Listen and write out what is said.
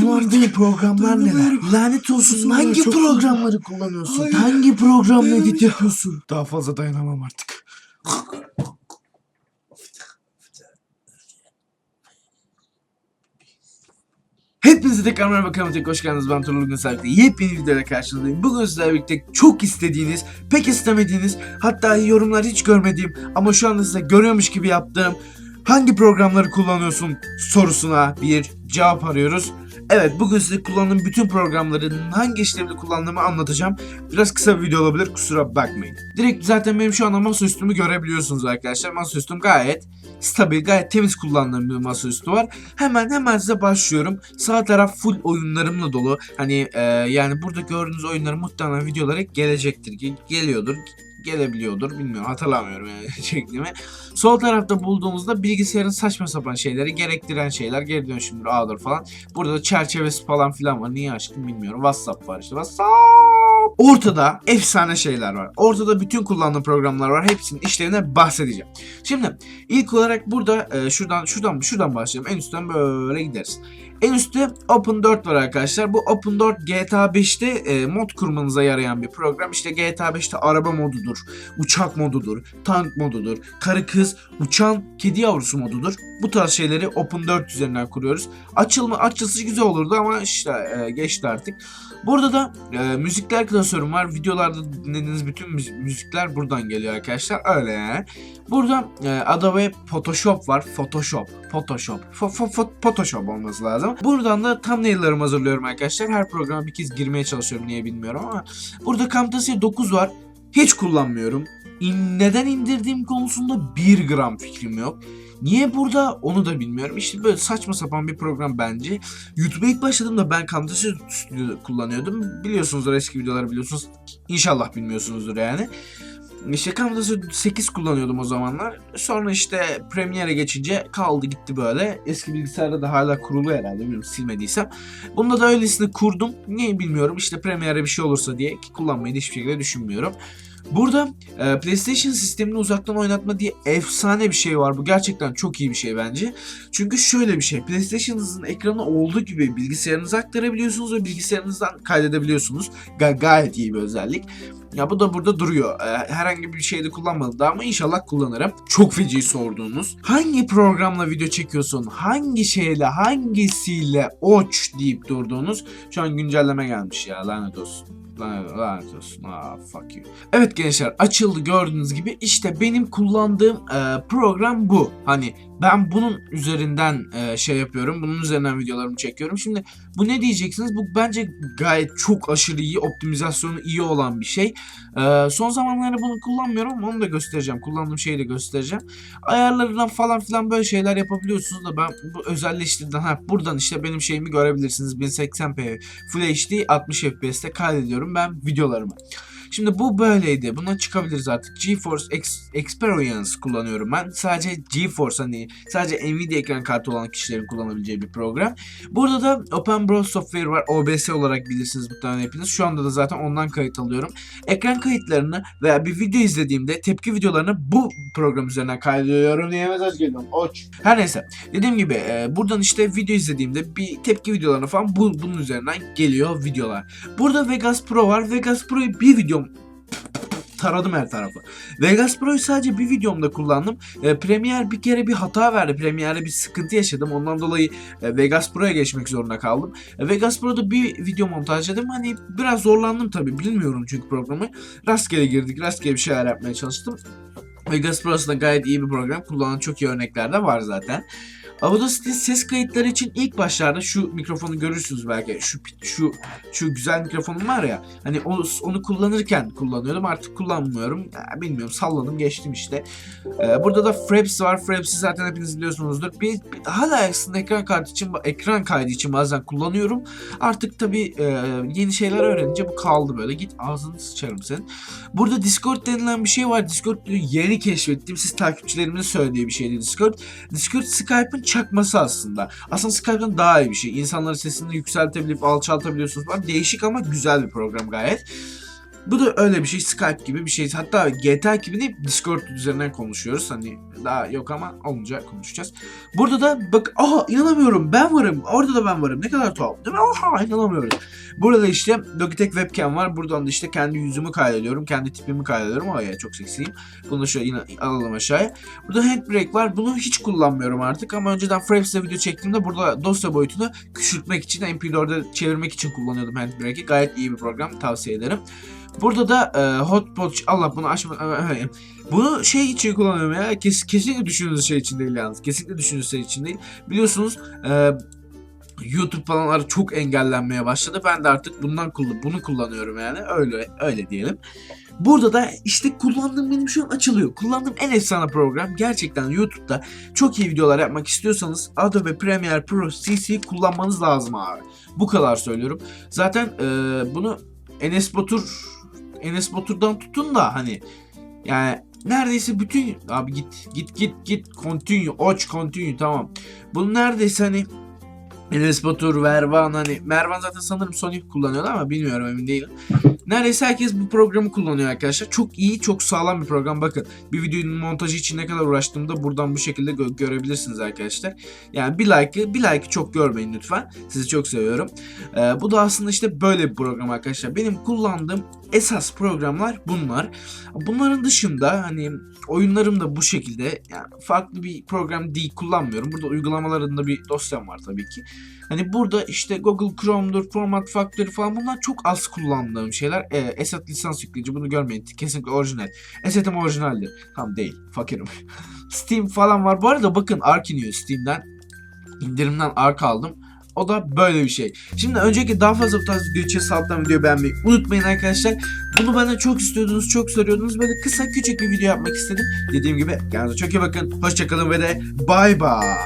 Kullandığın programlar neler? Lanet olsun hangi programları kullanıyorsun? Hayır. Hangi programla edit yapıyorsun? Daha fazla dayanamam artık. Hepinize tekrar merhaba kanalıma hoş geldiniz. Ben Turul Bugün Sarkı. Yepyeni videoyla karşınızdayım. Bugün sizlerle birlikte çok istediğiniz, pek istemediğiniz, hatta yorumlar hiç görmediğim ama şu anda size görüyormuş gibi yaptığım hangi programları kullanıyorsun sorusuna bir cevap arıyoruz. Evet bugün size kullandığım bütün programların hangi işlemde kullandığımı anlatacağım. Biraz kısa bir video olabilir kusura bakmayın. Direkt zaten benim şu anda masaüstümü görebiliyorsunuz arkadaşlar. Masaüstüm gayet stabil, gayet temiz kullandığım bir masaüstü var. Hemen hemen size başlıyorum. Sağ taraf full oyunlarımla dolu. Hani e, yani burada gördüğünüz oyunların muhtemelen videoları gelecektir. Ge- geliyordur. Gelebiliyordur. Bilmiyorum. Hatırlamıyorum yani şeklimi. Sol tarafta bulduğumuzda bilgisayarın saçma sapan şeyleri gerektiren şeyler. Geri dönüşümdür, ağdır falan. Burada da çerçevesi falan filan var. Niye açtım bilmiyorum. WhatsApp var işte. WhatsApp. Ortada efsane şeyler var. Ortada bütün kullandığım programlar var. Hepsinin işlerine bahsedeceğim. Şimdi ilk olarak burada e, şuradan şuradan şuradan başlayalım. En üstten böyle gideriz. En üstte Open 4 var arkadaşlar. Bu Open 4 GTA 5'te e, mod kurmanıza yarayan bir program. İşte GTA 5'te araba modudur, uçak modudur, tank modudur, karı kız, uçan kedi yavrusu modudur. Bu tarz şeyleri Open 4 üzerinden kuruyoruz. Açılma açılışı güzel olurdu ama işte e, geçti artık. Burada da e, müzikler klasörüm var. Videolarda dinlediğiniz bütün müz- müzikler buradan geliyor arkadaşlar. Öyle yani. Burada e, Adobe Photoshop var. Photoshop. Photoshop. Fo- fo- Photoshop olması lazım. Buradan da thumbnail'larımı hazırlıyorum arkadaşlar. Her programa bir kez girmeye çalışıyorum niye bilmiyorum ama. Burada Camtasia 9 var. Hiç kullanmıyorum. Neden indirdiğim konusunda 1 gram fikrim yok. Niye burada onu da bilmiyorum. İşte böyle saçma sapan bir program bence. YouTube'a ilk başladığımda ben Camtasia Studio kullanıyordum. Biliyorsunuzdur eski videoları biliyorsunuz. İnşallah bilmiyorsunuzdur yani. Camtasia 8 kullanıyordum o zamanlar. Sonra işte Premiere'e geçince kaldı gitti böyle. Eski bilgisayarda da hala kurulu herhalde bilmiyorum silmediysem. Bunda da öylesine kurdum. Niye bilmiyorum. İşte Premiere'e bir şey olursa diye ki kullanmayı da hiçbir şekilde düşünmüyorum. Burada e, PlayStation sistemini uzaktan oynatma diye efsane bir şey var. Bu gerçekten çok iyi bir şey bence. Çünkü şöyle bir şey. PlayStation'ınızın ekranı olduğu gibi bilgisayarınıza aktarabiliyorsunuz ve bilgisayarınızdan kaydedebiliyorsunuz. Ga- gayet iyi bir özellik. Ya bu da burada duruyor. Ee, herhangi bir şeyde kullanmadım daha ama inşallah kullanırım. Çok feci sorduğunuz. Hangi programla video çekiyorsun? Hangi şeyle, hangisiyle oç deyip durduğunuz. Şu an güncelleme gelmiş ya lanet olsun. Lanet, lanet olsun. Ah fuck you. Evet gençler açıldı gördüğünüz gibi. İşte benim kullandığım e, program bu. Hani ben bunun üzerinden e, şey yapıyorum. Bunun üzerinden videolarımı çekiyorum. Şimdi bu ne diyeceksiniz? Bu bence gayet çok aşırı iyi, optimizasyonu iyi olan bir şey. Ee, son zamanlarda bunu kullanmıyorum ama onu da göstereceğim. Kullandığım şeyi de göstereceğim. Ayarlarından falan filan böyle şeyler yapabiliyorsunuz da ben bu özelleştirden ha buradan işte benim şeyimi görebilirsiniz. 1080p Full HD 60 FPS'te kaydediyorum ben videolarımı. Şimdi bu böyleydi. Bundan çıkabiliriz artık. GeForce Ex- Experience kullanıyorum ben. Sadece GeForce hani sadece Nvidia ekran kartı olan kişilerin kullanabileceği bir program. Burada da Open Browse Software var. OBS olarak bilirsiniz muhtemelen hepiniz. Şu anda da zaten ondan kayıt alıyorum. Ekran kayıtlarını veya bir video izlediğimde tepki videolarını bu program üzerinden kaydediyorum diye mesaj geliyor. Oç. Her neyse. Dediğim gibi e, buradan işte video izlediğimde bir tepki videolarına falan bu, bunun üzerinden geliyor videolar. Burada Vegas Pro var. Vegas Pro'yu bir videom taradım her tarafı. Vegas Pro'yu sadece bir videomda kullandım. E, Premiere bir kere bir hata verdi. Premiere'de bir sıkıntı yaşadım. Ondan dolayı e, Vegas Pro'ya geçmek zorunda kaldım. E, Vegas Pro'da bir video montajladım. Hani biraz zorlandım tabii. Bilmiyorum çünkü programı. Rastgele girdik. Rastgele bir şeyler yapmaya çalıştım. Vegas Pro aslında gayet iyi bir program. Kullanan çok iyi örnekler de var zaten. Audacity ses kayıtları için ilk başlarda şu mikrofonu görürsünüz belki. Şu şu şu güzel mikrofonum var ya. Hani onu, onu kullanırken kullanıyordum. Artık kullanmıyorum. Ya, bilmiyorum salladım geçtim işte. Ee, burada da Fraps var. Fraps'i zaten hepiniz biliyorsunuzdur. Bir, bir hala aslında ekran kartı için ekran kaydı için bazen kullanıyorum. Artık tabii e, yeni şeyler öğrenince bu kaldı böyle. Git ağzını sıçarım senin. Burada Discord denilen bir şey var. Discord yeni keşfettiğim siz takipçilerimin söylediği bir şeydi Discord. Discord Skype'ın çakması aslında. Aslında Skype'dan daha iyi bir şey. İnsanların sesini yükseltebilip alçaltabiliyorsunuz. Değişik ama güzel bir program gayet. Bu da öyle bir şey. Skype gibi bir şey. Hatta GTA gibi değil Discord üzerinden konuşuyoruz. Hani daha yok ama olunca konuşacağız. Burada da bak aha inanamıyorum ben varım. Orada da ben varım. Ne kadar tuhaf değil mi? Aha inanamıyorum. Burada da işte Logitech webcam var. Buradan da işte kendi yüzümü kaydediyorum. Kendi tipimi kaydediyorum. Ay ya çok seksiyim. Bunu da şöyle yine alalım aşağıya. Burada handbrake var. Bunu hiç kullanmıyorum artık ama önceden Frames'te video çektiğimde burada dosya boyutunu küçültmek için MP4'e çevirmek için kullanıyordum handbrake'i. Gayet iyi bir program. Tavsiye ederim. Burada da e, hotspot Allah bunu açma e, bunu şey için kullanıyorum ya kes, kesinlikle düşündüğünüz şey için değil yalnız. Kesinlikle düşündüğünüz şey için değil. Biliyorsunuz e, YouTube falanlar çok engellenmeye başladı. Ben de artık bundan kullan bunu kullanıyorum yani. Öyle öyle diyelim. Burada da işte kullandığım benim şu an açılıyor. Kullandığım en efsane program. Gerçekten YouTube'da çok iyi videolar yapmak istiyorsanız Adobe Premiere Pro CC kullanmanız lazım abi. Bu kadar söylüyorum. Zaten e, bunu Enes Batur Enes Batur'dan tutun da hani yani neredeyse bütün abi git git git git continue watch continue tamam. Bunu neredeyse hani Enes Batur, Mervan hani Mervan zaten sanırım Sony kullanıyordu ama bilmiyorum emin değilim. Neredeyse herkes bu programı kullanıyor arkadaşlar. Çok iyi, çok sağlam bir program. Bakın bir videonun montajı için ne kadar uğraştığımı da buradan bu şekilde gö- görebilirsiniz arkadaşlar. Yani bir like'ı, bir like'ı çok görmeyin lütfen. Sizi çok seviyorum. Ee, bu da aslında işte böyle bir program arkadaşlar. Benim kullandığım esas programlar bunlar. Bunların dışında hani oyunlarım da bu şekilde. Yani farklı bir program değil kullanmıyorum. Burada uygulamalarında bir dosyam var tabii ki. Hani burada işte Google Chrome'dur, Format Factory falan bunlar çok az kullandığım şeyler. Ee, Esat lisans yükleyici bunu görmeyin. Kesinlikle orijinal. Esat'ım orijinaldir. Tam değil. Fakirim. Steam falan var. Bu arada bakın Ark iniyor Steam'den. İndirimden Ark aldım. O da böyle bir şey. Şimdi önceki daha fazla bu tarz video için alttan videoyu beğenmeyi unutmayın arkadaşlar. Bunu benden çok istiyordunuz, çok soruyordunuz. Böyle kısa küçük bir video yapmak istedim. Dediğim gibi kendinize çok iyi bakın. Hoşçakalın ve de bay bay.